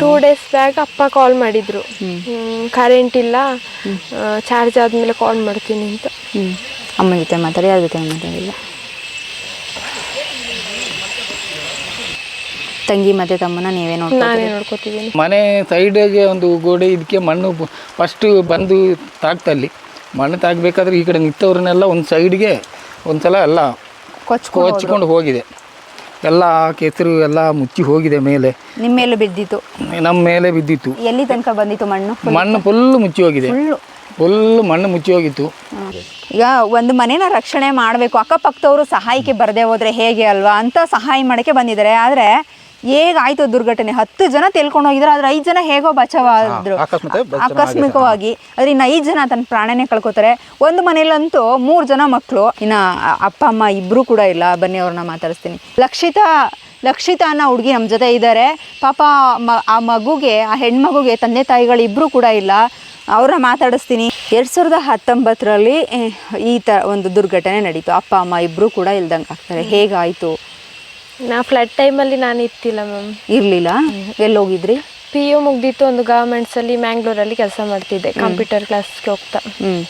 Two days bag ಅಪ್ಪ ಕಾಲ್ ಮಾಡಿದ್ರು. Current ಇಲ್ಲ. ಚಾರ್ಜ್ ಆದ್ಮೇಲೆ ಕಾಲ್ ಮಾಡ್ತೀನಿ ಅಂತ. ಅಮ್ಮ ಅಮ್ಮನ ಜೊತೆ ಮಾತಾಡಿ ಯಾರ ಜೊತೆ ಮಾತಾಡಿಲ್ಲ? ತಂಗಿ ಮತ್ತೆ ತಮ್ಮನ ನೀವೇ ನಾನೇ ನೋಡ್ಕೋತಿದ್ದೀನಿ. ಮನೆ ಸೈಡಿಗೆ ಒಂದು ಗೋಡೆ ಇದಕ್ಕೆ ಮಣ್ಣು ಫಸ್ಟ್ ಬಂದು ತಾಕ್ತಲ್ಲಿ. ಮಣ್ಣು ತಾಕಬೇಕಾದ್ರೆ ಈ ಕಡೆ ನಿಂತವ್ರನ್ನೆಲ್ಲ ಒಂದು ಸೈಡ್ಗೆ ಒಂದ್ಸಲ ಎಲ್ಲ ಕೊಚ್ಕೊ ಕೊಚ್ಕೊಂಡು ಹೋಗಿದೆ. ಎಲ್ಲ ಕೆಸರು ಎಲ್ಲ ಮುಚ್ಚಿ ಹೋಗಿದೆ ಮೇಲೆ. ನಿಮ್ಮ ಮೇಲೆ ಬಿದ್ದಿತ್ತು. ನಮ್ಮ ಮೇಲೆ ಬಿದ್ದಿತ್ತು. ಎಲ್ಲಿ ತನಕ ಬಂದಿತ್ತು ಮಣ್ಣು? ಮಣ್ಣು ಫುಲ್ ಮುಚ್ಚಿ ಹೋಗಿದೆ. ಫುಲ್ ಮಣ್ಣು ಮುಚ್ಚಿ ಹೋಗಿತ್ತು. ಈಗ ಒಂದು ಮನೇನ ರಕ್ಷಣೆ ಮಾಡಬೇಕು. ಅಕ್ಕಪಕ್ಕದವರು ಸಹಾಯಕ್ಕೆ ಬರದೇ ಹೋದರೆ ಹೇಗೆ ಅಲ್ವಾ? ಅಂತ ಸಹಾಯ ಮಾಡೋಕ್ಕೆ ಬಂದಿದ್ದಾರೆ. ಆದರೆ ಹೇಗಾಯ್ತು ದುರ್ಘಟನೆ? ಹತ್ತು ಜನ ತೆಲ್ಕೊಂಡೋಗಿದ್ರು ಹೋಗಿದ್ರು ಆದ್ರೆ ಐದು ಜನ ಹೇಗೋ ಬಚಾವಾದ್ರು. ಆಕಸ್ಮಿಕವಾಗಿ ಆದ್ರೆ ಇನ್ನು ಐದು ಜನ ತನ್ನ ಪ್ರಾಣನೇ ಕಳ್ಕೊತಾರೆ. ಒಂದು ಮನೇಲಂತೂ ಮೂರು ಜನ ಮಕ್ಕಳು ಇನ್ನ ಅಪ್ಪ ಅಮ್ಮ ಇಬ್ರು ಕೂಡ ಇಲ್ಲ. ಬನ್ನಿ ಅವ್ರನ್ನ ಮಾತಾಡಿಸ್ತೀನಿ. ಲಕ್ಷಿತಾ ಲಕ್ಷಿತಾ ಅನ್ನೋ ಹುಡುಗಿ ನಮ್ಮ ಜೊತೆ ಇದ್ದಾರೆ ಪಾಪ ಆ ಮಗುಗೆ ಆ ಹೆಣ್ಮಗುಗೆ ತಂದೆ ತಾಯಿಗಳು ಇಬ್ಬರು ಕೂಡ ಇಲ್ಲ. ಅವ್ರನ್ನ ಮಾತಾಡಿಸ್ತೀನಿ. ಎರಡು ಸಾವಿರದ ಹತ್ತೊಂಬತ್ತರಲ್ಲಿ ಈ ಥರ ಒಂದು ದುರ್ಘಟನೆ ನಡೀತು. ಅಪ್ಪ ಅಮ್ಮ ಇಬ್ಬರು ಕೂಡ ಇಲ್ದಂಗೆ ಆಗ್ತಾರೆ ಹೇಗಾಯಿತು? ನಾ ಫ್ಲಡ್ ಟೈಮಲ್ಲಿ ನಾನು ಇತ್ತಿಲ್ಲ ಮ್ಯಾಮ್ ಇರಲಿಲ್ಲ? ಎಲ್ಲಿ ಹೋಗಿದ್ರಿ ಪಿ ಯು ಮುಗ್ದಿತ್ತು ಒಂದು ಗವರ್ಮೆಂಟ್ಸಲ್ಲಿ ಮ್ಯಾಂಗ್ಳೂರಲ್ಲಿ ಕೆಲಸ ಮಾಡ್ತಿದ್ದೆ ಕಂಪ್ಯೂಟರ್ ಕ್ಲಾಸ್ಗೆ ಹೋಗ್ತಾ. ಹ್ಞೂ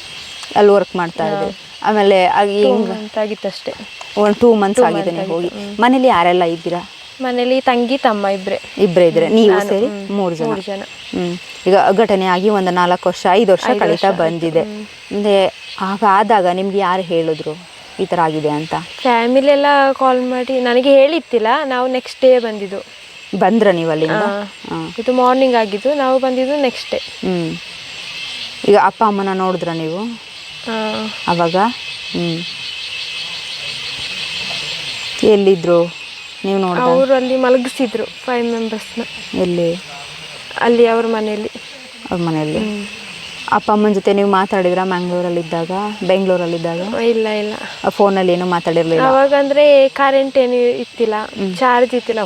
ಅಲ್ಲಿ ವರ್ಕ್ ಮಾಡ್ತಾ ಇದ್ದೆ ಆಮೇಲೆ ಆಗಿತ್ತು ಅಷ್ಟೇ. ಒಂದು ಟೂ ಮಂತ್ಸ್ ಆಗಿದೆ ನೀವು ಹೋಗಿ. ಮನೇಲಿ ಯಾರೆಲ್ಲ ಇದ್ದೀರಾ? ಮನೇಲಿ ತಂಗಿ ತಮ್ಮ ಇಬ್ರೆ. ಇಬ್ಬರೇ ಇದ್ರೆ? ನೀವು ಸೇರಿ? ಮೂರು ಜನ. ಮೂರು ಜನ. ಹ್ಮ್. ಈಗ ಘಟನೆ ಆಗಿ ಒಂದು ನಾಲ್ಕು ವರ್ಷ ಐದು ವರ್ಷ ಕಳೀತಾ ಬಂದಿದೆ. ಅಂದ್ರೆ ಆಗ ಆದಾಗ ನಿಮ್ಗೆ ಯಾರು ಹೇಳಿದ್ರು? ಈ ಥರ ಆಗಿದೆ ಅಂತ. ಫ್ಯಾಮಿಲಿ ಎಲ್ಲ ಕಾಲ್ ಮಾಡಿ ನನಗೆ ಹೇಳಿತ್ತಿಲ್ಲ ನಾವು ನೆಕ್ಸ್ಟ್ ಡೇ ಬಂದಿದ್ದು. ಬಂದ್ರ ನೀವು ಅಲ್ಲಿಂದ? ಹಾಂ. ಇದು ಮಾರ್ನಿಂಗ್ ಆಗಿದ್ದು ನಾವು ಬಂದಿದ್ದು ನೆಕ್ಸ್ಟ್ ಡೇ ಹ್ಮ್. ಈಗ ಅಪ್ಪ ಅಮ್ಮನ ನೋಡಿದ್ರ ನೀವು? ಅವಾಗ? ಹ್ಮ್. ಎಲ್ಲಿದ್ರು? ನೀವು ನೋಡಿ ಅವರು ಅಲ್ಲಿ ಮಲಗಿಸಿದ್ರು ಫೈವ್ ಮೆಂಬರ್ಸ್ನ ಎಲ್ಲಿ? ಅಲ್ಲಿ ಅವ್ರ ಮನೆಯಲ್ಲಿ. ಅವ್ರ ಮನೆಯಲ್ಲಿ? ಅಪ್ಪ ಅಮ್ಮನ ಜೊತೆ ನೀವು ಮಾತಾಡಿದ್ರ ಮ್ಯಾಂಗ್ಳೂರಲ್ಲಿದ್ದಾಗ ಬೆಂಗಳೂರಲ್ಲಿದ್ದಾಗ? ಇಲ್ಲ ಇಲ್ಲ. ಫೋನಲ್ಲಿ ಏನೂ ಮಾತಾಡಿರ್ಲಿಲ್ಲ? ಅವಾಗ ಅಂದ್ರೆ ಕರೆಂಟ್ ಏನು ಇತ್ತಿಲ್ಲ. ಚಾರ್ಜ್ ಇತ್ತಿಲ್ಲ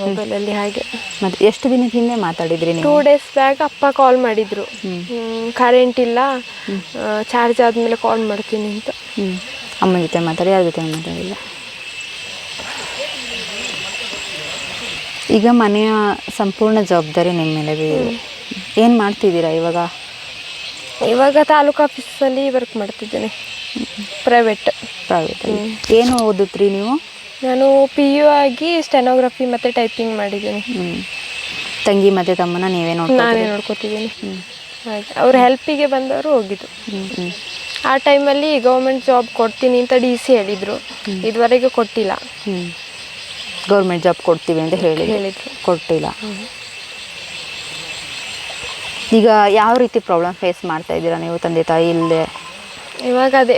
ಮೊಬೈಲ್ ಅಲ್ಲಿ ಹಾಗೆ. ಮತ್ತೆ ಎಷ್ಟು ದಿನದ ಹಿಂದೆ ಮಾತಾಡಿದ್ರಿ ಟೂ ನೀವು ಡೇಸ್ ಬ್ಯಾಕ್ ಅಪ್ಪ ಕಾಲ್ ಮಾಡಿದ್ರು. ಕರೆಂಟ್ ಇಲ್ಲ. ಚಾರ್ಜ್ ಆದ್ಮೇಲೆ ಕಾಲ್ ಮಾಡ್ತೀನಿ ಅಂತ. ಅಮ್ಮನ ಜೊತೆ ಮಾತಾಡಿ ಯಾರ ಜೊತೆ ಮಾತಾಡಿಲ್ಲ? ಈಗ ಮನೆಯ ಸಂಪೂರ್ಣ ಜವಾಬ್ದಾರಿ ನಿಮ್ಮ ಮೇಲೆ ಏನು ಮಾಡ್ತಿದ್ದೀರಾ ಇವಾಗ? ಇವಾಗ ತಾಲೂಕು ಆಫೀಸಲ್ಲಿ ವರ್ಕ್ ಮಾಡ್ತಿದ್ದೇನೆ. ಪ್ರೈವೇಟ್ ಪ್ರೈವೇಟ್ ಏನು ಓದಿದ್ರಿ ನೀವು? ನಾನು ಪಿ ಯು ಆಗಿ ಸ್ಟೆನೋಗ್ರಫಿ ಮತ್ತೆ ಟೈಪಿಂಗ್ ಮಾಡಿದ್ದೀನಿ. ತಂಗಿ ಮತ್ತು ತಮ್ಮನ ನೀವೇ ನೋಡಿ ನಾನೇ ನೋಡ್ಕೋತಿದ್ದೀನಿ. ಹಾಗೆ. ಅವ್ರ ಹೆಲ್ಪಿಗೆ ಬಂದವರು ಹೋಗಿದ್ದು ಹ್ಞೂ ಆ ಟೈಮಲ್ಲಿ ಗೌರ್ಮೆಂಟ್ ಜಾಬ್ ಕೊಡ್ತೀನಿ ಅಂತ ಡಿ ಸಿ ಹೇಳಿದ್ರು. ಇದುವರೆಗೂ ಕೊಟ್ಟಿಲ್ಲ. ಗೌರ್ಮೆಂಟ್ ಜಾಬ್ ಕೊಡ್ತೀವಿ ಅಂತ ಹೇಳಿ ಹೇಳಿದ್ರು. ಕೊಟ್ಟಿಲ್ಲ. ಈಗ ಯಾವ ರೀತಿ ಪ್ರಾಬ್ಲಮ್ ಫೇಸ್ ಮಾಡ್ತಾ ಇದ್ದೀರಾ ನೀವು ತಂದೆ ತಾಯಿ ಇಲ್ಲದೆ? ಇವಾಗ ಅದೇ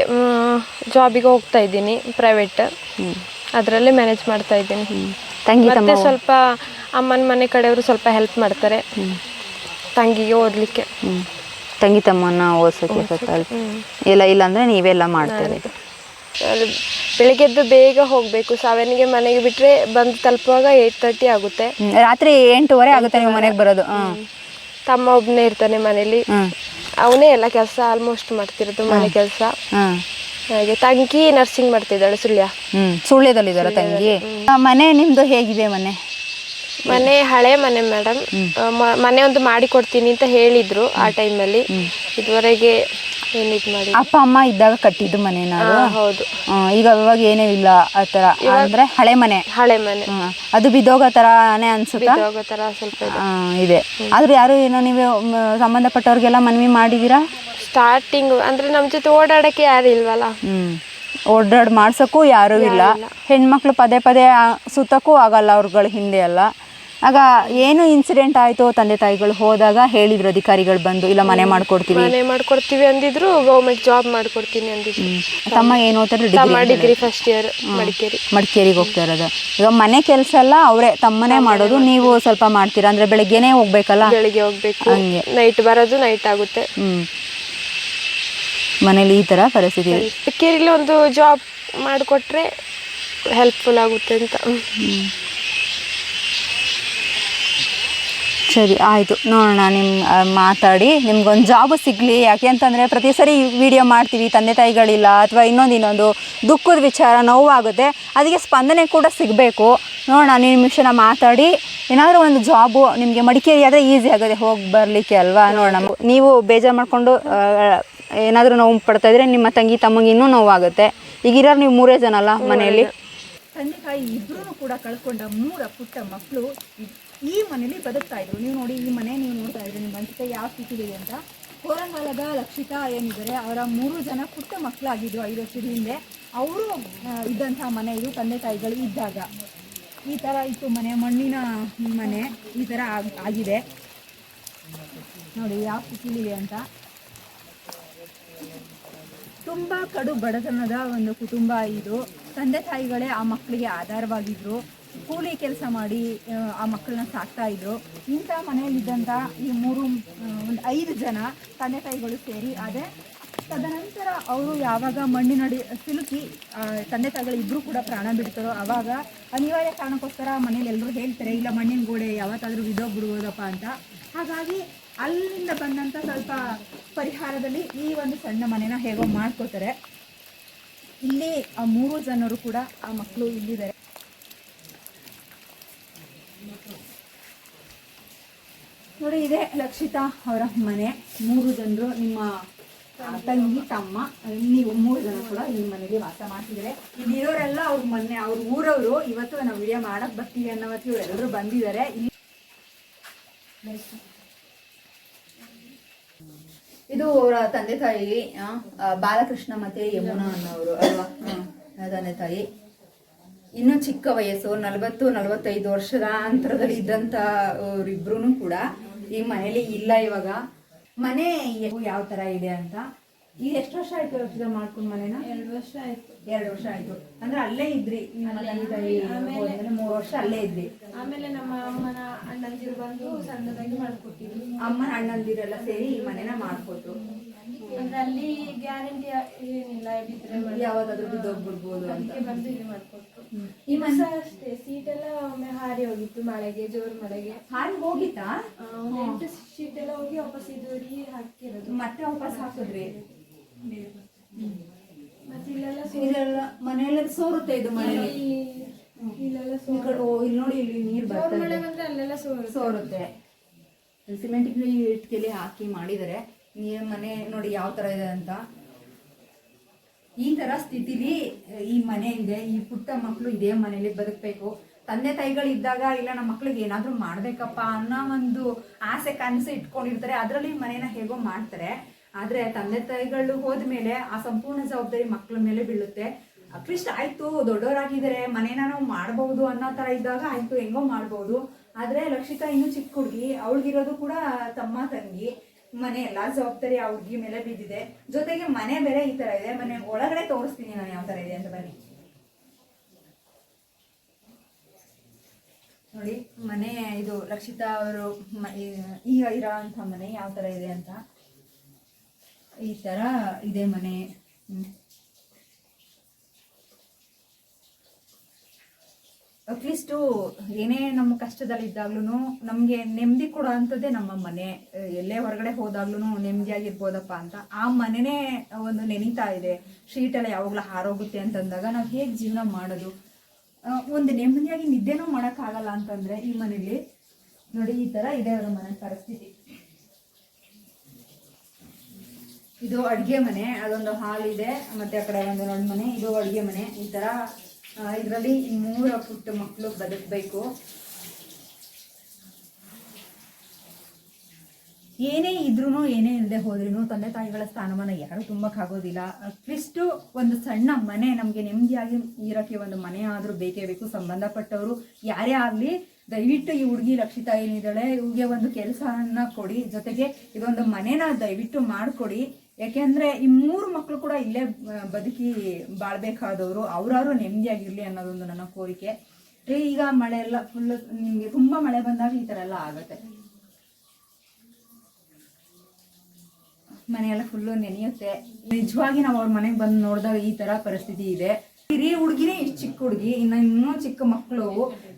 ಜಾಬಿಗೆ ಹೋಗ್ತಾ ಇದ್ದೀನಿ ಪ್ರೈವೇಟ್ ಅದರಲ್ಲೇ ಮ್ಯಾನೇಜ್ ಮಾಡ್ತಾ ಇದ್ದೀನಿ. ತಂಗಿ ಮತ್ತೆ ಸ್ವಲ್ಪ ಅಮ್ಮನ ಮನೆ ಕಡೆಯವರು ಸ್ವಲ್ಪ ಹೆಲ್ಪ್ ಮಾಡ್ತಾರೆ. ತಂಗಿಗೆ ಓದಲಿಕ್ಕೆ. ತಂಗಿ ತಮ್ಮನ ಓದಿಸೋಕ್ಕೆ ಸ್ವಲ್ಪ. ಇಲ್ಲ ಇಲ್ಲ ಅಂದರೆ ನೀವೆಲ್ಲ ಮಾಡ್ತೀರಿ. ಬೆಳಿಗ್ಗೆದ್ದು ಬೇಗ ಹೋಗಬೇಕು. ಸೆವೆನ್ಗೆ ಮನೆಗೆ ಬಿಟ್ಟರೆ ಬಂದು ತಲುಪುವಾಗ ಏಯ್ಟ್ ತರ್ಟಿ ಆಗುತ್ತೆ. ರಾತ್ರಿ ಎಂಟೂವರೆ ಆಗುತ್ತೆ ನೀವು ಮನೆಗೆ ಬರೋದು. ಹಾಂ ತಮ್ಮ ಒಬ್ಬನೇ ಇರ್ತಾನೆ ಮನೇಲಿ. ಅವನೇ ಎಲ್ಲ ಕೆಲಸ ಆಲ್ಮೋಸ್ಟ್ ಮಾಡ್ತಿರೋದು ಮನೆ ಕೆಲಸ. ಹಾಗೆ ತಂಗಿ ನರ್ಸಿಂಗ್ ಮಾಡ್ತಿದ್ದಾಳೆ ಸುಳ್ಯ. ಸುಳ್ಯದಲ್ಲಿದ್ದಾರೆ ಸುಳ್ಯದಲ್ಲಿದ್ದಾರ ತಂಗಿ? ಆ, ಮನೆ ನಿಮ್ದು ಹೇಗಿದೆ ಮನೆ? ಮನೆ ಹಳೆ ಮನೆ ಮೇಡಮ್ ಮನೆ ಒಂದು ಮಾಡಿ ಕೊಡ್ತೀನಿ ಅಂತ ಹೇಳಿದ್ರು ಆ ಟೈಮಲ್ಲಿ ಇದುವರೆಗೆ ಏನು ಇದು ಮಾಡಿ ಅಪ್ಪ ಅಮ್ಮ ಇದ್ದಾಗ ಕಟ್ಟಿದ್ದು ಮನೆ ನಾವು ಹೌದು. ಈಗ ಇವಾಗ ಏನೂ ಇಲ್ಲ ಆ ಥರ. ಅಂದರೆ ಹಳೆ ಮನೆ. ಹಳೆ ಮನೆ. ಹಾಂ ಅದು ಬಿದ್ದೋಗೋ ಥರನೇ ಅನ್ಸುತ್ತೆ? ಥರ ಸ್ವಲ್ಪ ಇದೆ. ಆ, ಇದೆ. ಆದ್ರೆ ಯಾರು ಏನೋ ನೀವು ಮ್, ಸಂಬಂಧಪಟ್ಟವ್ರಿಗೆಲ್ಲ ಮನವಿ ಮಾಡಿದೀರಾ ಸ್ಟಾರ್ಟಿಂಗ್ ಅಂದ್ರೆ ನಮ್ ಜೊತೆ ಓಡಾಡಕ್ಕೆ ಯಾರು ಇಲ್ವಲ್ಲ? ಹ್ಮ್. ಓಡಾಡ್ ಮಾಡ್ಸಕ್ಕೂ ಯಾರು ಇಲ್ಲ. ಹೆಣ್ಮಕ್ಳು ಪದೇ ಪದೇ ಆ, ಸುತ್ತಕ್ಕೂ ಆಗಲ್ಲ ಅವ್ರುಗಳ ಹಿಂದೆ ಎಲ್ಲ. ಆಗ ಏನು ಇನ್ಸಿಡೆಂಟ್ ಆಯಿತು ತಂದೆ ತಾಯಿಗಳು ಹೋದಾಗ ಹೇಳಿದ್ರು ಅಧಿಕಾರಿಗಳು ಬಂದು ಇಲ್ಲ ಮನೆ ಮಾಡ್ಕೊಡ್ತೀವಿ. ಮನೆ ಮಾಡ್ಕೊಡ್ತೀವಿ ಅಂದಿದ್ರು ಗೌರ್ಮೆಂಟ್ ಜಾಬ್ ಮಾಡ್ಕೊಡ್ತೀನಿ ಅಂದಿದ್ರು. ತಮ್ಮ ಏನು ಓದ್ತಾರೆ ಡಿಗ್ರಿ ಫಸ್ಟ್ ಇಯರ್ ಮಡಿಕೇರಿ. ಮಡಿಕೇರಿಗೆ ಹೋಗ್ತಾ ಇರೋದು. ಈಗ ಮನೆ ಕೆಲಸ ಎಲ್ಲ ಅವರೇ ತಮ್ಮನೇ ಮಾಡೋದು ನೀವು ಸ್ವಲ್ಪ ಮಾಡ್ತೀರಾ? ಅಂದ್ರೆ ಬೆಳಗ್ಗೆನೇ ಹೋಗ್ಬೇಕಲ್ಲ? ಬೆಳಿಗ್ಗೆ ಹೋಗ್ಬೇಕು. ಹಂಗೆ. ನೈಟ್ ಬರೋದು ನೈಟ್ ಆಗುತ್ತೆ. ಹ್ಮ್. ಮನೇಲಿ ಈ ತರ ಪರಿಸ್ಥಿತಿ ಮಡಿಕೇರಿಲಿ ಒಂದು ಜಾಬ್ ಮಾಡಿಕೊಟ್ರೆ ಹೆಲ್ಪ್ಫುಲ್ ಆಗುತ್ತೆ ಅಂತ. ಸರಿ, ಆಯಿತು. ನೋಡೋಣ ನಿಮ್ಮ ಮಾತಾಡಿ. ನಿಮ್ಗೊಂದು ಜಾಬ್ ಸಿಗಲಿ. ಯಾಕೆ ಅಂತಂದರೆ, ಪ್ರತಿ ಸರಿ ವಿಡಿಯೋ ಮಾಡ್ತೀವಿ, ತಂದೆ ತಾಯಿಗಳಿಲ್ಲ, ಅಥವಾ ಇನ್ನೊಂದು ಇನ್ನೊಂದು ದುಃಖದ ವಿಚಾರ, ನೋವಾಗುತ್ತೆ. ಅದಕ್ಕೆ ಸ್ಪಂದನೆ ಕೂಡ ಸಿಗಬೇಕು. ನೋಡೋಣ ನಿಮಿಷನ ಮಾತಾಡಿ. ಏನಾದರೂ ಒಂದು ಜಾಬು ನಿಮಗೆ ಮಡಿಕೇರಿ ಆದರೆ ಈಸಿ ಆಗುತ್ತೆ. ಹೋಗಿ ಬರಲಿಕ್ಕೆ ಅಲ್ವಾ? ನೋಡೋಣ. ನೀವು ಬೇಜಾರು ಮಾಡಿಕೊಂಡು ಏನಾದರೂ ನೋವು ಪಡ್ತಾ ಇದ್ರೆ ನಿಮ್ಮ ತಂಗಿ, ತಮ್ಮಂಗೆ ಇನ್ನೂ ನೋವಾಗುತ್ತೆ. ಈಗ ಇರೋರು ನೀವು ಮೂರೇ ಜನ ಅಲ್ಲ ಮನೆಯಲ್ಲಿ? ತಂದೆ ತಾಯಿ ಇಬ್ಬರೂ ಕೂಡ ಕಳ್ಕೊಂಡ ಮೂರ ಪುಟ್ಟ ಮಕ್ಕಳು ಈ ಮನೇಲಿ ಬದುಕ್ತಾ ಇದ್ರು. ನೀವು ನೋಡಿ, ಈ ಮನೆ ನೀವು ನೋಡ್ತಾ ಇದ್ರಿ ನಿಮ್ಮ ಮನಸ್ಸಿಗೆ ಯಾವ ಸ್ಥಿತಿಲಿದೆ ಅಂತ. ಕೋರಂಗಾಲದ ಲಕ್ಷಿತಾ ಏನಿದ್ದಾರೆ, ಅವರ ಮೂರು ಜನ ಪುಟ್ಟ ಮಕ್ಕಳಾಗಿದ್ರು ಐದು ವರ್ಷದ ಹಿಂದೆ. ಅವರು ಇದ್ದಂಥ ಮನೆ ಇದು, ತಂದೆ ತಾಯಿಗಳು ಇದ್ದಾಗ. ಈ ಥರ ಇತ್ತು ಮನೆ, ಮಣ್ಣಿನ ಮನೆ ಈ ಥರ ಆಗಿದೆ. ನೋಡಿ, ಯಾವ ಸ್ಥಿತಿಲಿದೆ ಅಂತ. ತುಂಬ ಕಡು ಬಡತನದ ಒಂದು ಕುಟುಂಬ ಇದು. ತಂದೆ ತಾಯಿಗಳೇ ಆ ಮಕ್ಕಳಿಗೆ ಆಧಾರವಾಗಿದ್ರು. ಕೂಲಿ ಕೆಲಸ ಮಾಡಿ ಆ, ಮಕ್ಕಳನ್ನ ಸಾಕ್ತಾ ಇದ್ರು. ಇಂಥ ಮನೆಯಲ್ಲಿದ್ದಂಥ ಈ ಮೂರು ಒಂದು ಐದು ಜನ ತಂದೆ ತಾಯಿಗಳು ಸೇರಿ ಅದೇ ತದನಂತರ ಅವರು ಯಾವಾಗ ಮಣ್ಣಿನಡಿ ಸಿಲುಕಿ ತಂದೆ ತಾಯಿಗಳು ಇಬ್ಬರು ಕೂಡ ಪ್ರಾಣ ಬಿಡ್ತಾರೋ ಆವಾಗ ಅನಿವಾರ್ಯ ಕಾರಣಕ್ಕೋಸ್ಕರ ಮನೇಲಿ ಎಲ್ಲರೂ ಹೇಳ್ತಾರೆ ಇಲ್ಲ ಮಣ್ಣಿನ ಗೋಡೆ ಯಾವತ್ತಾದರೂ ಬಿಡೋಗ್ಬಿಡ್ಬೋದಪ್ಪ ಅಂತ. ಹಾಗಾಗಿ ಅಲ್ಲಿಂದ ಬಂದಂಥ ಸ್ವಲ್ಪ ಪರಿಹಾರದಲ್ಲಿ ಈ ಒಂದು ಸಣ್ಣ ಮನೆನ ಹೇಗೋ ಮಾಡ್ಕೋತಾರೆ. ಇಲ್ಲಿ ಆ ಮೂರು ಜನರು ಕೂಡ ಆ ಮಕ್ಕಳು ಇಲ್ಲಿದ್ದಾರೆ. ನೋಡಿ ಇದೆ ಲಕ್ಷಿತಾ ಅವರ ಮನೆ. ಮೂರು ಜನರು ನಿಮ್ಮ ತಂಗಿ ತಮ್ಮ ನೀವು ಮೂರು ಜನ ಕೂಡ ಈ ಮನೆಗೆ ವಾಸ ಮಾಡ್ತಿದ್ದಾರೆ. ಇಲ್ಲಿರೋರೆಲ್ಲ ಅವ್ರ ಮೊನ್ನೆ ಅವ್ರ ಊರವರು. ಇವತ್ತು ನಾವು ವಿಡಿಯೋ ಮಾಡಕ್ ಬರ್ತೀವಿ ಅನ್ನೋತ್ತಿ ಎಲ್ಲರೂ ಇವರೆಲ್ಲರೂ ಬಂದಿದ್ದಾರೆ. ಇದು ಅವರ ತಂದೆ ತಾಯಿ ಬಾಲಕೃಷ್ಣ ಮತ್ತೆ ಯಮುನಾ ಅನ್ನೋರು ಅಲ್ವಾ? ತಂದೆ ತಾಯಿ. ಇನ್ನು ಚಿಕ್ಕ ವಯಸ್ಸು ನಲವತ್ತು ನಲವತ್ತೈದು ವರ್ಷದ ಅಂತರದಲ್ಲಿ ಇದ್ದಂತ ಅವರಿಬ್ರು ಕೂಡ ಈ ಮನೇಲಿ ಇಲ್ಲ ಇವಾಗ. ಮನೆ ಯಾವ ತರ ಇದೆ ಅಂತ? ಈಗ ಎಷ್ಟು ವರ್ಷ ಆಯ್ತು ಯೋಚನೆ ಮಾಡ್ಕೊಂಡ್ ಮನೇನ? ಎರಡು ವರ್ಷ ಆಯ್ತು. ಎರಡು ವರ್ಷ ಆಯ್ತು. ಅಂದ್ರೆ ಅಲ್ಲೇ ಇದ್ರಿ. ಆಮೇಲೆ ಮೂರು ವರ್ಷ ಅಲ್ಲೇ ಇದ್ರಿ. ಆಮೇಲೆ ನಮ್ಮ ಅಮ್ಮನ ಅಣ್ಣಂದಿರು ಬಂದು ಸಣ್ಣದಾಗಿ ಮಾಡ್ಕೊಟ್ಟಿದ್ವಿ ಅಮ್ಮನ ಅಣ್ಣಂದಿರೆಲ್ಲ ಸೇರಿ ಈ ಮನೆನ ಮಾಡ್ಕೊಟ್ರು. ಅಂದ್ರೆ ಅಲ್ಲಿ ಗ್ಯಾರಂಟಿ ಏನಿಲ್ಲ ಬಿದ್ರೆ ಯಾವಾಗಾದ್ರೂ ಬಿದ್ದೋಗ್ಬಿಡ್ಬೋದು ಅದಕ್ಕೆ ಬಂದು ಇದು ಮಾಡ್ಕೊಟ್ರು. ಈ ಮಸ ಅಷ್ಟೇ ಸೀಟ್ ಎಲ್ಲ ಒಮ್ಮೆ ಹಾರಿ ಹೋಗಿತ್ತು ಮಳೆಗೆ ಜೋರು ಮಳೆಗೆ. ಹಾರಿ ಹೋಗಿತ್ತಾ? ಎಂಟು ಸೀಟ್ ಎಲ್ಲ ಹೋಗಿ ವಾಪಸ್ ಇದು ರೀ ಹಾಕಿರೋದು. ಮತ್ತೆ ವಾಪಸ್ ಹಾಕಿದ್ರಿ? ಮತ್ತೆ ಇಲ್ಲೆಲ್ಲ ಇಲ್ಲೆಲ್ಲ ಮನೆಯೆಲ್ಲ ಸೋರುತ್ತೆ ಇದು ಮಳೆ ಇಲ್ಲೆಲ್ಲ ಇಲ್ಲಿ ನೋಡಿ ಇಲ್ಲಿ ನೀರು ಬರ್ತದೆ ಮಳೆ ಬಂದ್ರೆ ಅಲ್ಲೆಲ್ಲ ಸೋರು ಸೋರುತ್ತೆ. ಸಿಮೆಂಟ್ ಇಟ್ಕೆಲಿ ಹಾಕಿ ಮಾಡಿದರೆ ನೀರ್ ಮನೆ ನೋಡಿ ಯಾವ ತರ ಇದೆ ಅಂತ. ಈ ತರ ಸ್ಥಿತಿಲಿ, ಈ ಮನೆ ಇದೆ, ಈ ಪುಟ್ಟ ಮಕ್ಕಳು ಇದೇ ಮನೇಲಿ ಬದುಕಬೇಕು. ತಂದೆ ತಾಯಿಗಳು ಇದ್ದಾಗ ಇಲ್ಲ, ನಮ್ಮ ಮಕ್ಳಿಗೆ ಏನಾದರೂ ಮಾಡ್ಬೇಕಪ್ಪ ಅನ್ನೋ ಒಂದು ಆಸೆ ಕನಸು ಇಟ್ಕೊಂಡಿರ್ತಾರೆ. ಅದರಲ್ಲಿ ಮನೇನ ಹೇಗೋ ಮಾಡ್ತಾರೆ. ಆದ್ರೆ ತಂದೆ ತಾಯಿಗಳು ಹೋದ್ಮೇಲೆ ಆ ಸಂಪೂರ್ಣ ಜವಾಬ್ದಾರಿ ಮಕ್ಕಳ ಮೇಲೆ ಬೀಳುತ್ತೆ. ಅಟ್ಲೀಸ್ಟ್ ಆಯ್ತು, ದೊಡ್ಡವರಾಗಿದ್ದಾರೆ, ಮನೇನ ನಾವು ಮಾಡಬಹುದು ಅನ್ನೋ ತರ ಇದ್ದಾಗ ಆಯ್ತು, ಹೆಂಗೋ ಮಾಡ್ಬೋದು. ಆದ್ರೆ ಲಕ್ಷಿತಾ ಇನ್ನು ಚಿಕ್ಕ ಹುಡುಗಿ, ಅವಳಿಗಿರೋದು ಕೂಡ ತಮ್ಮ ತಂಗಿ. ಮನೆ ಎಲ್ಲಾ ಜವಾಬ್ದಾರಿ ಆ ಹುಡುಗಿ ಮೇಲೆ ಬಿದ್ದಿದೆ ಜೊತೆಗೆ ಮನೆ ಬೇರೆ ಈ ತರ ಇದೆ. ಮನೆ ಒಳಗಡೆ ತೋರಿಸ್ತೀನಿ ನಾನು ಯಾವ ತರ ಇದೆ ಅಂತ ಬನ್ನಿ. ನೋಡಿ, ಮನೆ ಇದು ರಕ್ಷಿತಾ ಅವರು ಈಗ ಇರೋ ಅಂತ ಮನೆ ಯಾವ ತರ ಇದೆ ಅಂತ. ಈ ತರ ಇದೆ ಮನೆ. ಅಟ್ಲೀಸ್ಟು ಏನೇ ನಮ್ಮ ಕಷ್ಟದಲ್ಲಿದ್ದಾಗ್ಲೂ ನಮಗೆ ನೆಮ್ಮದಿ ಕೊಡೋ ಅಂಥದ್ದೇ ನಮ್ಮ ಮನೆ. ಎಲ್ಲೇ ಹೊರಗಡೆ ಹೋದಾಗ್ಲೂ ನೆಮ್ಮದಿಯಾಗಿರ್ಬೋದಪ್ಪ ಅಂತ. ಆ ಮನೆನೇ ಒಂದು ನೆನೀತಾ ಇದೆ. ಶೀಟ್ ಎಲ್ಲ ಯಾವಾಗಲೂ ಹಾರೋಗುತ್ತೆ ಅಂತಂದಾಗ ನಾವು ಹೇಗೆ ಜೀವನ ಮಾಡೋದು? ಒಂದು ನೆಮ್ಮದಿಯಾಗಿ ನಿದ್ದೆನೂ ಮಾಡೋಕ್ಕಾಗಲ್ಲ ಅಂತಂದ್ರೆ ಈ ಮನೇಲಿ ನೋಡಿ, ಈ ಥರ ಇದೆ ಅವರ ಮನೆ ಪರಿಸ್ಥಿತಿ. ಇದು ಅಡುಗೆ ಮನೆ, ಅದೊಂದು ಹಾಲ್ ಇದೆ, ಮತ್ತೆ ಆ ಕಡೆ ಒಂದು ಮನೆ, ಇದು ಅಡುಗೆ ಮನೆ. ಈ ತರ ಇದರಲ್ಲಿ ಮೂರು ಪುಟ್ಟ ಮಕ್ಕಳು ಬದುಕಬೇಕು. ಏನೇ ಇದ್ರೂ ಏನೇ ಇಲ್ಲದೆ ಹೋದ್ರೂ ತಂದೆ ತಾಯಿಗಳ ಸ್ಥಾನಮಾನ ಯಾರು ತುಂಬಕ್ಕಾಗೋದಿಲ್ಲ. ಅಟ್ಲೀಸ್ಟು ಒಂದು ಸಣ್ಣ ಮನೆ ನಮಗೆ ನೆಮ್ಮದಿಯಾಗಿ ಇರೋಕ್ಕೆ ಒಂದು ಮನೆ ಆದರೂ ಬೇಕೇ ಬೇಕು. ಸಂಬಂಧಪಟ್ಟವರು ಯಾರೇ ಆಗಲಿ, ದಯವಿಟ್ಟು ಈ ಹುಡುಗಿ ರಕ್ಷಿತಾ ಏನಿದ್ದಾಳೆ, ಇವ್ಗೆ ಒಂದು ಕೆಲಸನ ಕೊಡಿ. ಜೊತೆಗೆ ಇದೊಂದು ಮನೆನ ದಯವಿಟ್ಟು ಮಾಡಿಕೊಡಿ. ಯಾಕೆಂದ್ರೆ ಈ ಮೂರು ಮಕ್ಕಳು ಕೂಡ ಇಲ್ಲೇ ಬದುಕಿ ಬಾಳ್ಬೇಕಾದವರು ಅವರಾರು ನೆಮ್ಮದಿಯಾಗಿರ್ಲಿ ಅನ್ನೋದೊಂದು ನನ್ನ ಕೋರಿಕೆ. ರೀ ಈಗ ಮಳೆ ಎಲ್ಲ ಫುಲ್ ನಿಮಗೆ ತುಂಬಾ ಮಳೆ ಬಂದಾಗ ಈ ತರ ಎಲ್ಲ ಆಗುತ್ತೆ. ಮನೆಯೆಲ್ಲ ಫುಲ್ಲು ನೆನೆಯುತ್ತೆ. ನಿಜವಾಗಿ ನಾವು ಅವ್ರ ಮನೆಗೆ ಬಂದು ನೋಡಿದಾಗ ಈ ತರ ಪರಿಸ್ಥಿತಿ ಇದೆ. ಹಿರಿಯ ಹುಡುಗಿನೇ ಇಷ್ಟು ಚಿಕ್ಕ ಹುಡುಗಿ, ಇನ್ನು ಇನ್ನೂ ಚಿಕ್ಕ ಮಕ್ಕಳು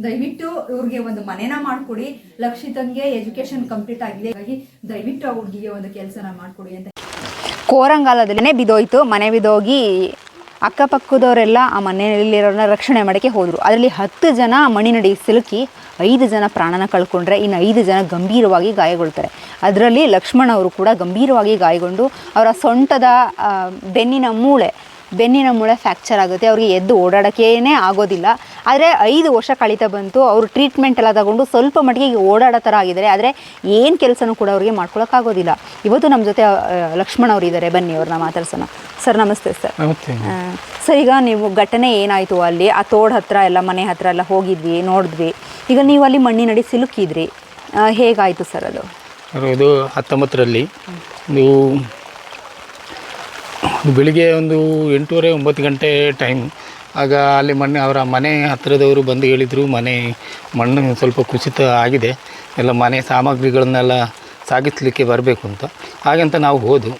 ದಯವಿಟ್ಟು ಇವ್ರಿಗೆ ಒಂದು ಮನೆನ ಮಾಡ್ಕೊಡಿ. ಲಕ್ಷಿತಂಗೆ ಎಜುಕೇಶನ್ ಕಂಪ್ಲೀಟ್ ಆಗಿದೆ ಹಾಗಾಗಿ ದಯವಿಟ್ಟು ಆ ಹುಡುಗಿಗೆ ಒಂದು ಕೆಲಸನ ಮಾಡ್ಕೊಡಿ ಅಂತ ಕೋರಂಗಾಲದಲ್ಲೇ ಬಿದ್ದೋಯ್ತು. ಮನೆ ಬಿದ್ದೋಗಿ ಅಕ್ಕಪಕ್ಕದವರೆಲ್ಲ ಆ ಮನೆಯಲ್ಲಿರೋರನ್ನ ರಕ್ಷಣೆ ಮಾಡೋಕ್ಕೆ ಹೋದರು. ಅದರಲ್ಲಿ ಹತ್ತು ಜನ ಮಣ್ಣಿನಡಿ ಸಿಲುಕಿ ಐದು ಜನ ಪ್ರಾಣನ ಕಳ್ಕೊಂಡ್ರೆ, ಇನ್ನು ಐದು ಜನ ಗಂಭೀರವಾಗಿ ಗಾಯಗೊಳ್ತಾರೆ. ಅದರಲ್ಲಿ ಲಕ್ಷ್ಮಣ್ ಅವರು ಕೂಡ ಗಂಭೀರವಾಗಿ ಗಾಯಗೊಂಡು ಅವರ ಸೊಂಟದ ಬೆನ್ನಿನ ಮೂಳೆ ಬೆನ್ನಿನ ಮೂಳೆ ಫ್ಯಾಕ್ಚರ್ ಆಗುತ್ತೆ ಅವ್ರಿಗೆ ಎದ್ದು ಓಡಾಡೋಕ್ಕೇನೆ ಆಗೋದಿಲ್ಲ. ಆದರೆ ಐದು ವರ್ಷ ಕಳೀತಾ ಬಂತು ಅವರು ಟ್ರೀಟ್ಮೆಂಟ್ ಎಲ್ಲ ತಗೊಂಡು ಸ್ವಲ್ಪ ಮಟ್ಟಿಗೆ ಈಗ ಓಡಾಡೋ ಥರ ಆಗಿದ್ದಾರೆ. ಆದರೆ ಏನು ಕೆಲಸನೂ ಕೂಡ ಅವರಿಗೆ ಮಾಡ್ಕೊಳ್ಳೋಕ್ಕಾಗೋದಿಲ್ಲ ಇವತ್ತು ನಮ್ಮ ಜೊತೆ ಲಕ್ಷ್ಮಣ್ ಅವರು ಇದ್ದಾರೆ ಬನ್ನಿ ಅವ್ರನ್ನ ಮಾತಾಡ್ಸೋಣ. ಸರ್ ನಮಸ್ತೆ ಸರ್. ಸರ್ ಈಗ ನೀವು ಘಟನೆ ಏನಾಯಿತು ಅಲ್ಲಿ? ಆ ತೋಡ್ ಹತ್ರ ಎಲ್ಲ ಮನೆ ಹತ್ರ ಎಲ್ಲ ಹೋಗಿದ್ವಿ ನೋಡಿದ್ವಿ. ಈಗ ನೀವು ಅಲ್ಲಿ ಮಣ್ಣಿನಡಿ ಸಿಲುಕಿದ್ರಿ. ಹೇಗಾಯಿತು ಸರ್ ಅದು? ಇದು ಹತ್ತೊಂಬತ್ತರಲ್ಲಿ. ನೀವು ಬೆಳಿಗ್ಗೆ ಒಂದು ಎಂಟೂವರೆ ಒಂಬತ್ತು ಗಂಟೆ ಟೈಮ್ ಆಗ ಅಲ್ಲಿ ಮೊನ್ನೆ ಅವರ ಮನೆ ಹತ್ತಿರದವರು ಬಂದು ಹೇಳಿದರು ಮನೆ ಮಣ್ಣು ಸ್ವಲ್ಪ ಕುಸಿತ ಆಗಿದೆ ಎಲ್ಲ ಮನೆ ಸಾಮಗ್ರಿಗಳನ್ನೆಲ್ಲ ಸಾಗಿಸ್ಲಿಕ್ಕೆ ಬರಬೇಕು ಅಂತ. ಹಾಗಂತ ನಾವು ಹೋದು.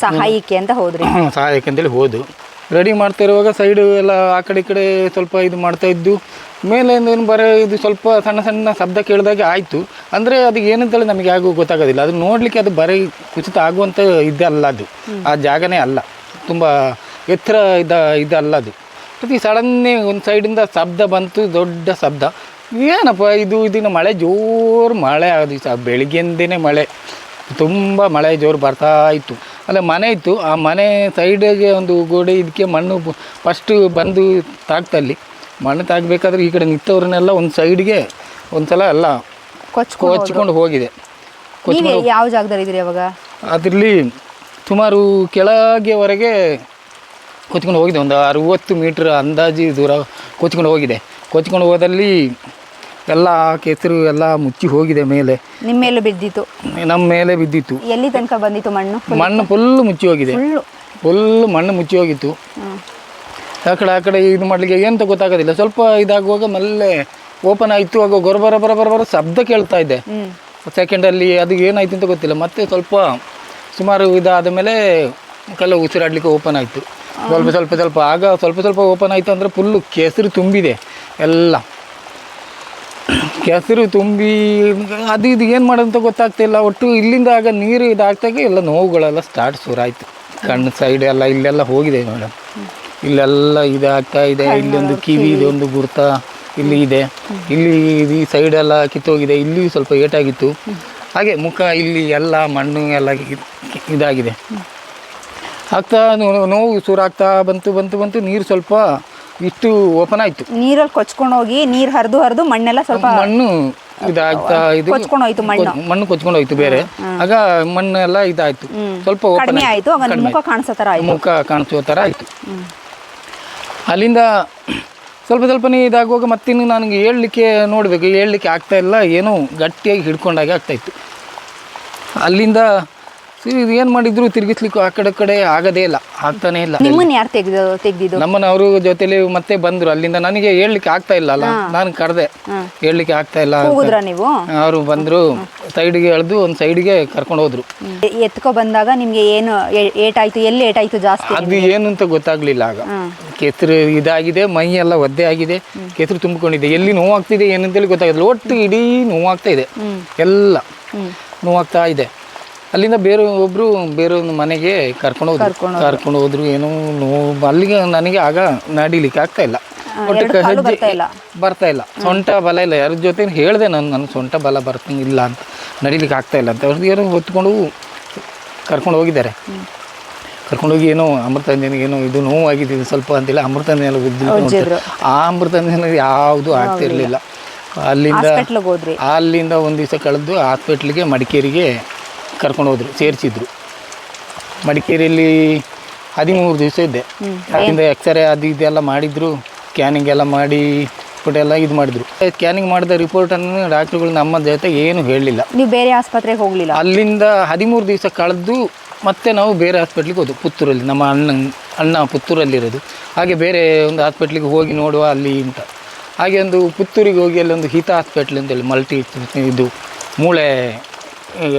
ಸಹಾಯಕ್ಕೆ ಅಂತ ಹೋದ್ರಿ? ಸಹಾಯಕ್ಕಂತೇಳಿ ಹೋದು. ರೆಡಿ ಮಾಡ್ತಾ ಇರುವಾಗ ಸೈಡು ಎಲ್ಲ ಆ ಕಡೆ ಈ ಕಡೆ ಸ್ವಲ್ಪ ಇದು ಮಾಡ್ತಾ ಇದ್ದು ಮೇಲೆ ಏನು ಬರೋ ಇದು ಸ್ವಲ್ಪ ಸಣ್ಣ ಸಣ್ಣ ಶಬ್ದ ಕೇಳಿದಾಗೆ ಆಯಿತು. ಅಂದರೆ ಅದು ಏನಂತೇಳಿ ನಮಗೆ ಯಾಗೂ ಗೊತ್ತಾಗೋದಿಲ್ಲ. ಅದು ನೋಡಲಿಕ್ಕೆ ಅದು ಬರೀ ಕುಸಿತ ಆಗುವಂಥ ಇದಲ್ಲ ಅದು. ಆ ಜಾಗನೇ ಅಲ್ಲ. ತುಂಬ ಎತ್ತರ ಇದ್ದ ಇದಲ್ಲ ಅದು. ಪ್ರತಿ ಸಡನ್ನೇ ಒಂದು ಸೈಡಿಂದ ಶಬ್ದ ಬಂತು, ದೊಡ್ಡ ಶಬ್ದ. ಏನಪ್ಪ ಇದು ಇದನ್ನು ಮಳೆ ಜೋರು ಮಳೆ ಆಗೋದು ಸಹ ಬೆಳಿಗ್ಗೆಂದೇ ಮಳೆ. ತುಂಬ ಮಳೆ ಜೋರು ಬರ್ತಾ ಇತ್ತು. ಅಲ್ಲ ಮನೆ ಇತ್ತು. ಆ ಮನೆ ಸೈಡಿಗೆ ಒಂದು ಗೋಡೆ ಇದಕ್ಕೆ ಮಣ್ಣು ಫಸ್ಟು ಬಂದು ತಾಕ್ತಲ್ಲಿ ಮಣ್ಣು ತಾಗಬೇಕಾದ್ರೆ ಈ ಕಡೆ ನಿಂತವ್ರನ್ನೆಲ್ಲ ಒಂದು ಸೈಡ್ಗೆ ಒಂದು ಸಲ ಎಲ್ಲ ಕೊಚ್ಕೊಂಡು ಕೊಚ್ಕೊಂಡು ಹೋಗಿದೆ. ಯಾವ ಜಾಗದಲ್ಲಿ ಇದ್ರಿ ಅವಾಗ? ಅದರಲ್ಲಿ ಸುಮಾರು ಕೆಳಗೆವರೆಗೆ ಕೊಚ್ಕೊಂಡು ಹೋಗಿದೆ. ಒಂದು ಅರುವತ್ತು ಮೀಟ್ರ್ ಅಂದಾಜು ದೂರ ಕೊಚ್ಕೊಂಡು ಹೋಗಿದೆ. ಕೊಚ್ಕೊಂಡು ಹೋದಲ್ಲಿ ಎಲ್ಲ ಕೆಸರು ಎಲ್ಲ ಮುಚ್ಚಿ ಹೋಗಿದೆ ಮೇಲೆ. ನಿಮ್ಮ ಮೇಲೆ ಬಿದ್ದಿತ್ತು. ನಮ್ಮ ಮೇಲೆ ಬಿದ್ದಿತ್ತು. ಎಲ್ಲಿ ತನಕ ಬಂದಿತ್ತು ಮಣ್ಣು? ಮಣ್ಣು ಫುಲ್ ಮುಚ್ಚಿ ಹೋಗಿದೆ. ಫುಲ್ಲು ಫುಲ್ ಮಣ್ಣು ಮುಚ್ಚಿ ಹೋಗಿತ್ತು. ಆ ಕಡೆ ಆ ಕಡೆ ಇದು ಮಾಡಲಿಕ್ಕೆ ಏನಂತ ಗೊತ್ತಾಗೋದಿಲ್ಲ. ಸ್ವಲ್ಪ ಇದಾಗುವಾಗ ಮಲ್ಲೆ ಓಪನ್ ಆಯಿತು. ಆಗ ಗೊರಬರ ಬರ ಬರ ಬರ ಶಬ್ದ ಕೇಳ್ತಾ ಇದ್ದೆ ಸೆಕೆಂಡಲ್ಲಿ ಅದು ಏನಾಯ್ತು ಅಂತ ಗೊತ್ತಿಲ್ಲ. ಮತ್ತೆ ಸ್ವಲ್ಪ ಸುಮಾರು ಇದಾದ ಮೇಲೆ ಕಲ್ಲು ಉಸಿರಾಡಲಿಕ್ಕೆ ಓಪನ್ ಆಯಿತು. ಸ್ವಲ್ಪ ಸ್ವಲ್ಪ ಸ್ವಲ್ಪ. ಆಗ ಸ್ವಲ್ಪ ಸ್ವಲ್ಪ ಓಪನ್ ಆಯಿತು ಅಂದರೆ ಫುಲ್ಲು ಕೆಸರು ತುಂಬಿದೆ. ಎಲ್ಲ. ಕೆಸರು ತುಂಬಿ ಅದು ಇದು ಏನು ಮಾಡೋದಂತ ಗೊತ್ತಾಗ್ತಿಲ್ಲ ಒಟ್ಟು ಇಲ್ಲಿಂದ ಆಗ ನೀರು ಇದಾಗ್ತಾಗ ಎಲ್ಲ ನೋವುಗಳೆಲ್ಲ ಸ್ಟಾರ್ಟ್ ಶುರುವಾಯಿತು ಕಣ್ಣು ಸೈಡ್ ಎಲ್ಲ ಇಲ್ಲೆಲ್ಲ ಹೋಗಿದೆ ಮೇಡಮ್ ಇಲ್ಲೆಲ್ಲ ಇದಾಗ್ತಾ ಇದೆ. ಇಲ್ಲೊಂದು ಕಿವಿ ಇದೊಂದು ಗುರ್ತ ಇಲ್ಲಿ ಇದೆ. ಇಲ್ಲಿ ಈ ಸೈಡ್ ಎಲ್ಲ ಕಿತ್ತೋಗಿದೆ. ಇಲ್ಲಿ ಸ್ವಲ್ಪ ಏಟಾಗಿತ್ತು. ಹಾಗೆ ಮುಖ ಇಲ್ಲಿ ಎಲ್ಲ ಮಣ್ಣು ಎಲ್ಲ ಇದಾಗಿದೆ. ಆಗ್ತಾ ನೋವು ಆಗ್ತಾ ಬಂತು ಬಂತು ಬಂತು ನೀರು ಸ್ವಲ್ಪ ಇಷ್ಟು ಓಪನ್ ಆಯ್ತು. ನೀರಲ್ಲಿ ಕೊಚ್ಕೊಂಡು ಹೋಗಿ ನೀರು ಹರಿದು ಹರಿದು ಮಣ್ಣೆಲ್ಲ ಸ್ವಲ್ಪ ಮಣ್ಣು ಇದಾಗ್ತಾ ಇದು ಕೊಚ್ಕೊಂಡು ಹೋಯ್ತು ಮಣ್ಣು. ಮಣ್ಣು ಕೊಚ್ಕೊಂಡು ಹೋಯ್ತು ಬೇರೆ. ಆಗ ಮಣ್ಣು ಎಲ್ಲ ಇದಾಯ್ತು ಸ್ವಲ್ಪ ಕಡಿಮೆ ಆಯ್ತು. ಆಗ ಮುಖ ಕಾಣಿಸೋ ತರ ಆಯ್ತು. ಮುಖ ಕಾಣಿಸೋ ಥರ ಆಯ್ತು. ಅಲ್ಲಿಂದ ಸ್ವಲ್ಪ ಸ್ವಲ್ಪನೇ ಇದಾಗುವಾಗ ಮತ್ತಿನ್ನು ನನಗೆ ಹೇಳಲಿಕ್ಕೆ ನೋಡಬೇಕು. ಹೇಳಲಿಕ್ಕೆ ಆಗ್ತಾ ಇಲ್ಲ ಏನೋ ಗಟ್ಟಿಯಾಗಿ ಹಿಡ್ಕೊಂಡಾಗೆ ಆಗ್ತಾ ಇತ್ತು. ಅಲ್ಲಿಂದ ಇದು ಏನು ಮಾಡಿದ್ರು ತಿರುಗಿಸ್ಲಿಕ್ಕೂ ಆ ಕಡೆ ಕಡೆ ಆಗದೇ ಇಲ್ಲ ಆಗ್ತಾನೆ ಇಲ್ಲ. ನಿಮ್ಮನ್ನ ಯಾರು ತೆಗ್ದು ತೆಗ್ದಿದ್ದು? ನಮ್ಮನ್ನ ಅವರು ಜೊತೆಲಿ ಮತ್ತೆ ಬಂದ್ರು. ಅಲ್ಲಿಂದ ನನಗೆ ಹೇಳಲಿಕ್ಕೆ ಆಗ್ತಾ ಇಲ್ಲ ಅಲ್ಲ? ನಾನು ಕರೆದೆ. ಹೇಳಲಿಕ್ಕೆ ಆಗ್ತಾ ಇಲ್ಲ ಹೋಗುದ್ರಾ ನೀವು? ಅವರು ಬಂದ್ರು ಸೈಡ್ಗೆ ಎಳೆದು ಒಂದು ಸೈಡ್ಗೆ ಕರ್ಕೊಂಡು ಹೋದ್ರು. ಎತ್ಕೊ ಬಂದಾಗ ನಿಮ್ಗೆ ಏನು ಏಟಾಯ್ತು ಎಲ್ಲಿ ಏಟಾಯ್ತು ಜಾಸ್ತಿ? ಅದು ಏನು ಅಂತ ಗೊತ್ತಾಗ್ಲಿಲ್ಲ ಆಗ. ಕೆಸರು ಇದಾಗಿದೆ ಮೈ ಎಲ್ಲ ಒದ್ದೆ ಆಗಿದೆ. ಕೆಸರು ತುಂಬಿಕೊಂಡಿದೆ. ಎಲ್ಲಿ ನೋವಾಗ್ತಿದೆ ಏನಂತೇಳಿ ಗೊತ್ತಾಗಿಲ್ಲ ಒಟ್ಟು ಇಡೀ ನೋವಾಗ್ತಾ ಇದೆ. ಎಲ್ಲ ನೋವಾಗ್ತಾ ಇದೆ. ಅಲ್ಲಿಂದ ಬೇರೆ ಒಬ್ರು ಬೇರೆ ಒಂದು ಮನೆಗೆ ಕರ್ಕೊಂಡು ಹೋದ್ರು. ಕರ್ಕೊಂಡು ಹೋದ್ರು. ಏನೋ ನೋವು ಅಲ್ಲಿಗೆ ನನಗೆ ಆಗ ನಡಿಲಿಕ್ಕೆ ಆಗ್ತಾ ಇಲ್ಲ. ಒಟ್ಟು ಹೆಜ್ಜೆ ಬರ್ತಾ ಇಲ್ಲ. ಸೊಂಟ ಬಲ ಇಲ್ಲ. ಯಾರ ಜೊತೆ ಹೇಳಿದೆ ನಾನು ನನ್ನ ಸೊಂಟ ಬಲ ಬರ್ತಿಲ್ಲ ಇಲ್ಲ ಅಂತ. ನಡಿಲಿಕ್ಕೆ ಆಗ್ತಾ ಇಲ್ಲ ಅಂತ. ಅವ್ರದ್ದು ಏನೋ ಹೊತ್ಕೊಂಡು ಕರ್ಕೊಂಡು ಹೋಗಿದ್ದಾರೆ. ಕರ್ಕೊಂಡೋಗಿ ಏನೋ ಅಮೃತಾಂಜನಿಗೆ ಏನೋ ಇದು ನೋವಾಗಿದೆ ಇದು ಸ್ವಲ್ಪ ಅಂತಿಲ್ಲ. ಅಮೃತಾಂಜನೆಲ್ಲ ಉಜ್ಜಿದ್ರು. ಆ ಅಮೃತಾಂಜನ ಯಾವುದು ಆಗ್ತಿರ್ಲಿಲ್ಲ ಅಲ್ಲಿಂದ ಅಲ್ಲಿಂದ ಒಂದು ದಿವಸ ಕಳೆದು ಹಾಸ್ಪಿಟ್ಲಿಗೆ ಮಡಿಕೇರಿಗೆ ಕರ್ಕೊಂಡು ಹೋದರು ಸೇರಿಸಿದ್ರು. ಮಡಿಕೇರಿಯಲ್ಲಿ ಹದಿಮೂರು ದಿವಸ ಇದ್ದೆ. ಅಲ್ಲಿಂದ ಎಕ್ಸ್ರೇ ಅದು ಇದೆಲ್ಲ ಮಾಡಿದ್ರು ಸ್ಕ್ಯಾನಿಂಗ್ ಎಲ್ಲ ಮಾಡಿ ಎಲ್ಲ ಇದು ಮಾಡಿದ್ರು. ಸ್ಕ್ಯಾನಿಂಗ್ ಮಾಡಿದ ರಿಪೋರ್ಟನ್ನು ಡಾಕ್ಟ್ರುಗಳು ನಮ್ಮ ಜೊತೆ ಏನು ಹೇಳಲಿಲ್ಲ. ನೀವು ಬೇರೆ ಆಸ್ಪತ್ರೆಗೆ ಹೋಗಲಿಲ್ಲ? ಅಲ್ಲಿಂದ ಹದಿಮೂರು ದಿವಸ ಕಳೆದು ಮತ್ತೆ ನಾವು ಬೇರೆ ಹಾಸ್ಪಿಟ್ಲಿಗೆ ಹೋದ್ವು ಪುತ್ತೂರಲ್ಲಿ ನಮ್ಮ ಅಣ್ಣ ಅಣ್ಣ ಪುತ್ತೂರಲ್ಲಿರೋದು. ಹಾಗೆ ಬೇರೆ ಒಂದು ಹಾಸ್ಪಿಟ್ಲಿಗೆ ಹೋಗಿ ನೋಡುವ ಅಲ್ಲಿ ಅಂತ. ಹಾಗೆ ಒಂದು ಪುತ್ತೂರಿಗೆ ಹೋಗಿ ಅಲ್ಲಿ ಒಂದು ಹಿತ ಹಾಸ್ಪಿಟ್ಲ್ ಅಂತೇಳಿ ಮಲ್ಟಿ ಇದು ಮೂಳೆ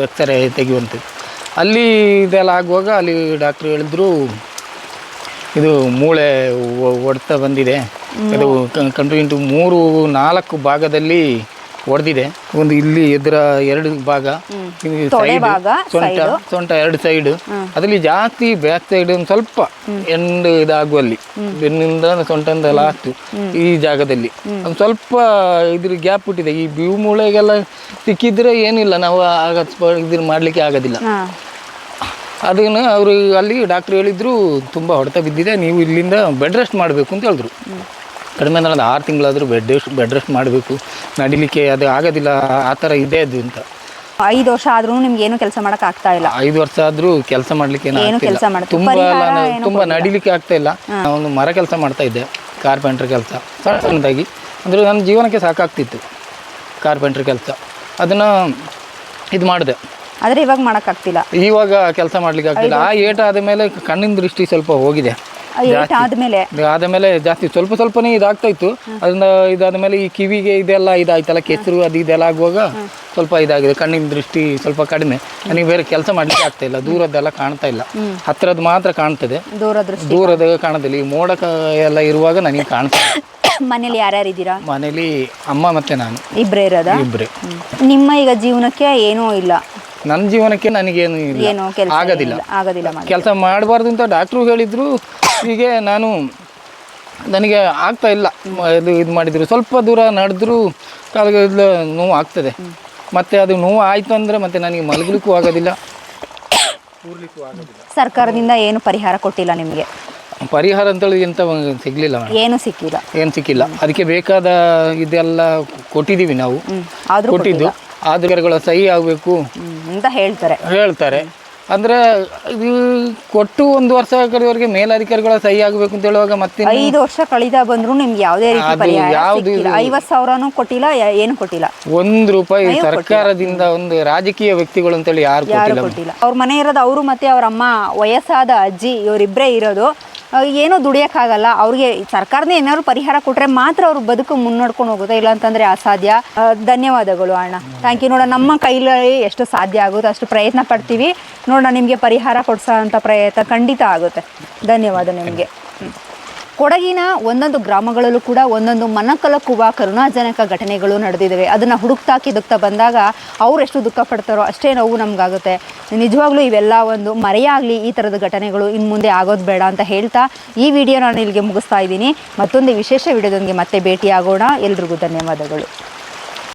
ಎಕ್ಸ್ರೇ ತೆಗೆಯುವಂಥದ್ದು. ಅಲ್ಲಿ ಇದೆಲ್ಲ ಆಗುವಾಗ ಅಲ್ಲಿ ಡಾಕ್ಟ್ರು ಹೇಳಿದ್ರು ಇದು ಮೂಳೆ ಒಡ್ತಾ ಬಂದಿದೆ. ಅದು ಕಂಟಿನ್ಯೂ ಮೂರು ನಾಲ್ಕು ಭಾಗದಲ್ಲಿ ಹೊಡೆದಿದೆ ಒಂದು ಇಲ್ಲಿ ಎದುರ ಎರಡು ಭಾಗ ಇಲ್ಲಿ ತೊಡೆ side, ಭಾಗ, ಸೊಂಟ side. ಸೊಂಟ ಎರಡು ಸೈಡ್ ಅದರಲ್ಲಿ ಜಾಸ್ತಿ ಬ್ಯಾಕ್ ಸೈಡ್ ಒಂದು ಸ್ವಲ್ಪ ಎಂಡ್ ಇದಾಗುವಲ್ಲಿ ಬೆನ್ನಿಂದ ಸೊಂಟದಿಂದ ಲಾಸ್ಟ್ ಈ ಜಾಗದಲ್ಲಿ. ಒಂದು ಸ್ವಲ್ಪ ಇದ್ರ ಗ್ಯಾಪ್ ಬಿಟ್ಟಿದೆ ಈ ಬಿವು ಮೂಳೆಗೆಲ್ಲ ಸಿಕ್ಕಿದ್ರೆ ಏನಿಲ್ಲ. ನಾವು ಆಗ ಇದ್ರ ಮಾಡ್ಲಿಕ್ಕೆ ಆಗೋದಿಲ್ಲ. ಅದನ್ನ ಅದನ್ನು ಅವರು ಅಲ್ಲಿ ಡಾಕ್ಟರ್ ಹೇಳಿದ್ರು ತುಂಬ ಹೊಡೆತ ಬಿದ್ದಿದೆ. ನೀವು ಇಲ್ಲಿಂದ ಬೆಡ್ ರೆಸ್ಟ್ ಮಾಡಬೇಕು ಅಂತ ಹೇಳಿದ್ರು. ಕಡಿಮೆ ಅಂದ್ರೆ ಒಂದು ಆರು ತಿಂಗಳಾದರೂ ಬೆಡ್ ರೆಸ್ಟ್ ಬೆಡ್ ರೆಸ್ಟ್ ಮಾಡಬೇಕು. ನಡಿಲಿಕ್ಕೆ ಅದು ಆಗೋದಿಲ್ಲ ಆ ಥರ ಇದೆ ಅದು ಅಂತ. ಐದು ವರ್ಷ ಆದ್ರೂ ನಿಮ್ಗೆ ಏನು ಕೆಲಸ ಮಾಡಕ್ ಆಗ್ತಾ ಇಲ್ಲ? ಐದು ವರ್ಷ ಆದ್ರೂ ಕೆಲಸ ಮಾಡ್ಲಿಕ್ಕೆ ಏನು. ಕೆಲ್ಸ? ತುಂಬ ಪರಿಹಾರ ನಾನು ಏನು ತುಂಬ ನಡಿಲಿಕ್ಕೆ ಆಗ್ತಾ ಇಲ್ಲ. ನಾನು ಮರ ಕೆಲಸ ಮಾಡ್ತಾ ಇದ್ದೆ ಕಾರ್ಪೆಂಟ್ರ್ ಕೆಲಸ. ಸಣ್ಣ ಸಣ್ಣದಾಗಿ. ಅಂದರೆ ನನ್ನ ಜೀವನಕ್ಕೆ ಸಾಕಾಗ್ತಿತ್ತು ಕಾರ್ಪೆಂಟ್ರ್ ಕೆಲಸ. ಅದನ್ನ ಇದು ಮಾಡಿದೆ. ಆದ್ರೆ ಇವಾಗ ಮಾಡಕ್ ಆಗ್ತಿಲ್ಲ. ಇವಾಗ ಕೆಲಸ ಮಾಡ್ಲಿಕ್ಕೆ ಆಗ್ತಿಲ್ಲ. ಆ ಏಟ ಆದ ಮೇಲೆ ಕಣ್ಣಿನ ದೃಷ್ಟಿ ಸ್ವಲ್ಪ ಹೋಗಿದೆ. ಏಟ್ ಆದ್ಮೇಲೆ. ಆದ ಮೇಲೆ ಜಾಸ್ತಿ ಸ್ವಲ್ಪ ಸ್ವಲ್ಪನೇ ಇದಾಗ್ತಾ ಇತ್ತು. ಅದನ್ನ ಇದಾದ್ಮೇಲೆ ಈ ಕಿವಿಗೆ ಇದೆಲ್ಲ ಇದಾಯ್ತಲ್ಲ ಕೆಸರು ಅದು ಇದೆಲ್ಲ ಆಗುವಾಗ ಸ್ವಲ್ಪ ಇದಾಗಿದೆ. ಕಣ್ಣಿನ ದೃಷ್ಟಿ ಸ್ವಲ್ಪ ಕಡಿಮೆ. ನನಗೆ ಬೇರೆ ಕೆಲಸ ಮಾಡ್ಲಿಕ್ಕೆ ಆಗ್ತಾ ಇಲ್ಲ. ದೂರದ್ದೆಲ್ಲ ಕಾಣ್ತಾ ಇಲ್ಲ. ಹತ್ತಿರದ ಮಾತ್ರ ಕಾಣ್ತದೆ. ದೂರದ ಕಾಣೋದಿಲ್ಲ. ಈ ಮೋಡ ಕ- ಎಲ್ಲ ಇರುವಾಗ ನನಗೆ ಕಾಣ್ತಾ ಇಲ್ಲ. ಮನೇಲಿ ಯಾರ್ಯಾರು ಇದ್ದೀರಾ? ಮನೇಲಿ ಅಮ್ಮ ಮತ್ತೆ ನಾನು. ಇಬ್ಬರೇ ಇರೋದಾ? ಇಬ್ಬರೇ ನಿಮ್ಮ ಈಗ ಜೀವನಕ್ಕೆ ಏನೂ ಇಲ್ಲ. ನನ್ನ ಜೀವನಕ್ಕೆ ನನಗೇನು ಇಲ್ಲ. ಏನು ಕೆಲಸ ಆಗೋದಿಲ್ಲ. ಆಗೋದಿಲ್ಲ ಮಾಡಿ ಕೆಲಸ ಮಾಡಬಾರ್ದು ಅಂತ ಡಾಕ್ಟ್ರು ಹೇಳಿದ್ರು. ಹೀಗೆ ನಾನು ನನಗೆ ಆಗ್ತಾ ಇಲ್ಲ. ಮ- ಇದು ಇದು ಮಾಡಿದ್ರು. ಸ್ವಲ್ಪ ದೂರ ನಡೆದ್ರು ಕಾಲಿಗೆ ನೋವು ಆಗ್ತದೆ. ಮತ್ತೆ ಅದು ನೋವು ಆಯಿತು ಅಂದರೆ ಮತ್ತೆ ನನಗೆ ಮಲಗಲಿಕ್ಕೂ ಆಗೋದಿಲ್ಲ. ಸರ್ಕಾರದಿಂದ ಏನು ಪರಿಹಾರ ಕೊಟ್ಟಿಲ್ಲ ನಿಮಗೆ? ಪರಿಹಾರ ಅಂತೇಳಿ ಎಂತ ಸಿಗಲಿಲ್ಲ ಏನು ಸಿಕ್ಕಿಲ್ಲ? ಏನು ಸಿಕ್ಕಿಲ್ಲ. ಅದಕ್ಕೆ ಬೇಕಾದ ಇದೆಲ್ಲ ಕೊಟ್ಟಿದ್ದೀವಿ ನಾವು. ಹ್ಮ್. ಆದ್ರೂ ಕೊಟ್ಟಿದ್ದು. ಆಧಾರಗಳ ಸಹಿ ಆಗಬೇಕು. ಅಂತ ಹೇಳ್ತಾರೆ. ಹೇಳ್ತಾರೆ. ಅಂದ್ರೆ ಇದು ಕೊಟ್ಟು ಒಂದು ವರ್ಷ ಕಡೆಯವರೆಗೆ ಮೇಲಧಿಕಾರಿಗಳ ಸಹಿ ಆಗಬೇಕು ಅಂತ ಹೇಳುವಾಗ ಮತ್ತೆ ಐದು ವರ್ಷ ಕಳೆದ ಬಂದ್ರು ನಿಮ್ಗೆ ಯಾವುದೇ ರೀತಿ ಪರಿಹಾರ ಯಾವ್ದು ಸಿಕ್ಕಿಲ್ಲ ಐವತ್ತು ಸಾವಿರನೂ ಕೊಟ್ಟಿಲ್ಲ ಯಾ- ಏನು ಕೊಟ್ಟಿಲ್ಲ. ಒಂದ್ ರೂಪಾಯಿ ಸರ್ಕಾರದಿಂದ ಒಂದು ರಾಜಕೀಯ ವ್ಯಕ್ತಿಗಳು ಅಂತೇಳಿ ಯಾರು ಯಾರು ಕೊಟ್ಟಿಲ್ಲ. ಕೊಟ್ಟಿಲ್ಲ. ಅವ್ರ ಮನೆ ಇರೋದು ಅವರು ಮತ್ತೆ ಅವ್ರ ಅಮ್ಮ ವಯಸ್ಸಾದ ಅಜ್ಜಿ ಇವರಿಬ್ಬರೇ ಇರೋದು. ಏನೂ ದುಡಿಯೋಕ್ಕಾಗಲ್ಲ. ಅವ್ರಿಗೆ ಸರ್ಕಾರನೇ ಏನಾದ್ರು ಪರಿಹಾರ ಕೊಟ್ಟರೆ ಮಾತ್ರ ಅವ್ರ ಬದುಕು ಮುನ್ನಡ್ಕೊಂಡು ಹೋಗುತ್ತೆ ಇಲ್ಲ ಅಂತಂದ್ರೆ ಅಸಾಧ್ಯ. ಧನ್ಯವಾದಗಳು ಅಣ್ಣ. ಥ್ಯಾಂಕ್ ಯು ನೋಡ, ನಮ್ಮ ಕೈಲಿ ಎಷ್ಟು ಸಾಧ್ಯ ಆಗುತ್ತೆ, ಅಷ್ಟು ಪ್ರಯತ್ನ ಪಡ್ತೀವಿ. ನೋಡೋಣ, ನಿಮಗೆ ಪರಿಹಾರ ಕೊಡಿಸೋ ಅಂಥ ಪ್ರಯತ್ನ ಖಂಡಿತ ಆಗುತ್ತೆ. ಧನ್ಯವಾದ ನಿಮಗೆ. ಕೊಡಗಿನ ಒಂದೊಂದು ಗ್ರಾಮಗಳಲ್ಲೂ ಕೂಡ ಒಂದೊಂದು ಮನಕಲಕುವ ಕರುಣಾಜನಕ ಘಟನೆಗಳು ನಡೆದಿದ್ದಾವೆ. ಅದನ್ನು ಹುಡುಕ್ತಾ ಕಿದುಕ್ತಾ ಬಂದಾಗ ಅವ್ರು ಎಷ್ಟು ದುಃಖ ಪಡ್ತಾರೋ ಅಷ್ಟೇ ನೋವು ನಮಗಾಗುತ್ತೆ. ನಿಜವಾಗ್ಲೂ ಇವೆಲ್ಲ ಒಂದು ಮರೆಯಾಗಲಿ ಈ ಥರದ ಘಟನೆಗಳು ಇನ್ನು ಮುಂದೆ ಆಗೋದು ಬೇಡ ಅಂತ ಹೇಳ್ತಾ ಈ ವಿಡಿಯೋ ನಾನು ಇಲ್ಲಿಗೆ ಮುಗಿಸ್ತಾ ಇದ್ದೀನಿ. ಮತ್ತೊಂದು ವಿಶೇಷ ವಿಡಿಯೋದೊಂದಿಗೆ ಮತ್ತೆ ಭೇಟಿಯಾಗೋಣ. ಎಲ್ರಿಗೂ ಧನ್ಯವಾದಗಳು.